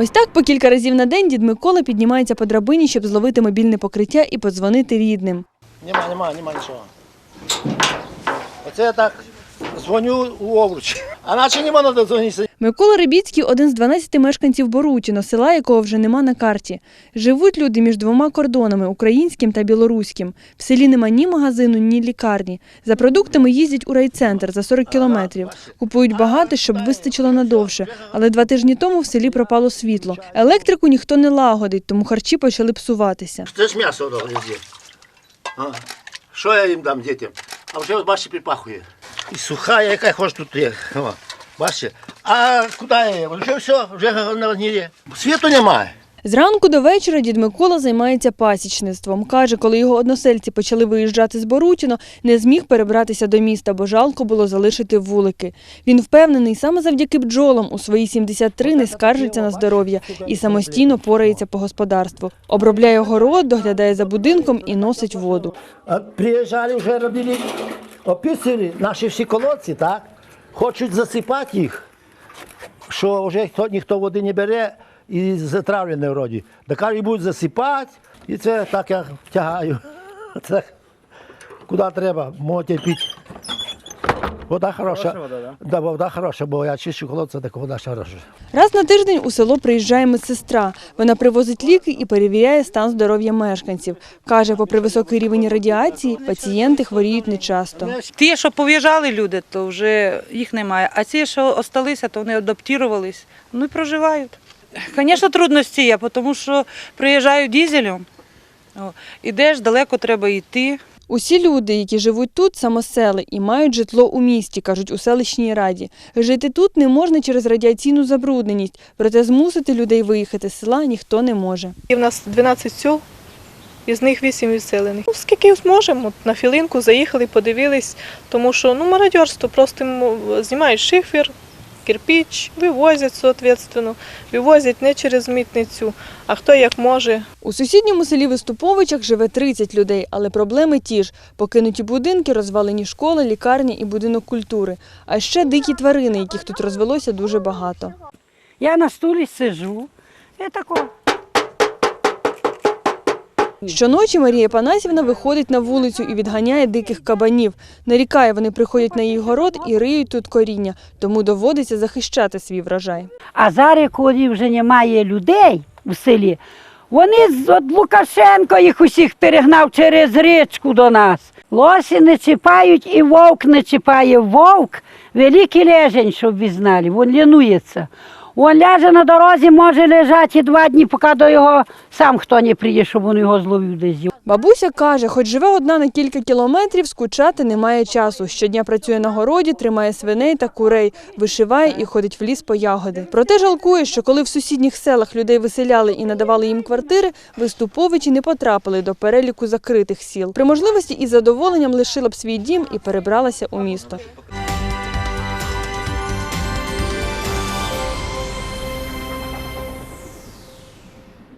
Ось так по кілька разів на день дід Микола піднімається по драбині, щоб зловити мобільне покриття і подзвонити рідним. Нема, нема, нема нічого. Оце я так дзвоню у овруч. А наче нема надо дзвонити. Микола Рибіцький – один з 12 мешканців Борутіно, села якого вже нема на карті. Живуть люди між двома кордонами – українським та білоруським. В селі нема ні магазину, ні лікарні. За продуктами їздять у райцентр за 40 кілометрів. Купують багато, щоб вистачило надовше. Але два тижні тому в селі пропало світло. Електрику ніхто не лагодить, тому харчі почали псуватися. Це ж м'ясо везде. Що я їм дам дітям? А вже, бачите, припахує. І суха, яка хоч тут є. О, бачите? А куди я? Вже все, вже на є. Світу немає. Зранку до вечора дід Микола займається пасічництвом. Каже, коли його односельці почали виїжджати з Борутіно, не зміг перебратися до міста, бо жалко було залишити вулики. Він впевнений, саме завдяки бджолам у свої 73 не скаржиться на здоров'я і самостійно порається по господарству. Обробляє город, доглядає за будинком і носить воду. Приїжджали, вже робили, описали наші всі колодці, так? Хочуть засипати їх, що вже ніхто, ніхто води не бере і затравлене вроді. Да кажуть, будуть засипати, і це так я втягаю. Куди треба, можете пити. Вода хороша. вода, да? вода хороша, бо я чищу колодця, так вода ще хороша. Раз на тиждень у село приїжджає медсестра. Вона привозить ліки і перевіряє стан здоров'я мешканців. Каже, попри високий рівень радіації, пацієнти хворіють нечасто. Ті, що пов'їжджали люди, то вже їх немає. А ті, що осталися, то вони адаптувалися, ну і проживають. Звісно, трудності є, тому що приїжджають дізелем, ідеш, далеко треба йти. Усі люди, які живуть тут, самосели і мають житло у місті, кажуть у селищній раді. Жити тут не можна через радіаційну забрудненість, проте змусити людей виїхати з села ніхто не може. В нас 12 сіл, із них 8 відселених. Ну, скільки зможемо, на філинку заїхали, подивились, тому що ну, мародерство, просто знімають шифер, кирпіч, вивозять, соответственно, вивозять не через митницю, а хто як може. У сусідньому селі Виступовичах живе 30 людей, але проблеми ті ж – покинуті будинки, розвалені школи, лікарні і будинок культури. А ще дикі тварини, яких тут розвелося дуже багато. Я на стулі сижу. І тако. Щоночі Марія Панасівна виходить на вулицю і відганяє диких кабанів. Нарікає, вони приходять на її город і риють тут коріння, тому доводиться захищати свій врожай. А зараз, коли вже немає людей в селі, вони з Лукашенко їх усіх перегнав через річку до нас. Лосі не чіпають і вовк не чіпає. Вовк великий лежень, щоб ви знали, він лінується. Він ляже на дорозі, може лежати два дні, поки до його сам хто не приїде, щоб він його зловив десь. Бабуся каже, хоч живе одна на кілька кілометрів, скучати немає часу. Щодня працює на городі, тримає свиней та курей, вишиває і ходить в ліс по ягоди. Проте жалкує, що коли в сусідніх селах людей виселяли і надавали їм квартири, виступовичі не потрапили до переліку закритих сіл. При можливості із задоволенням лишила б свій дім і перебралася у місто.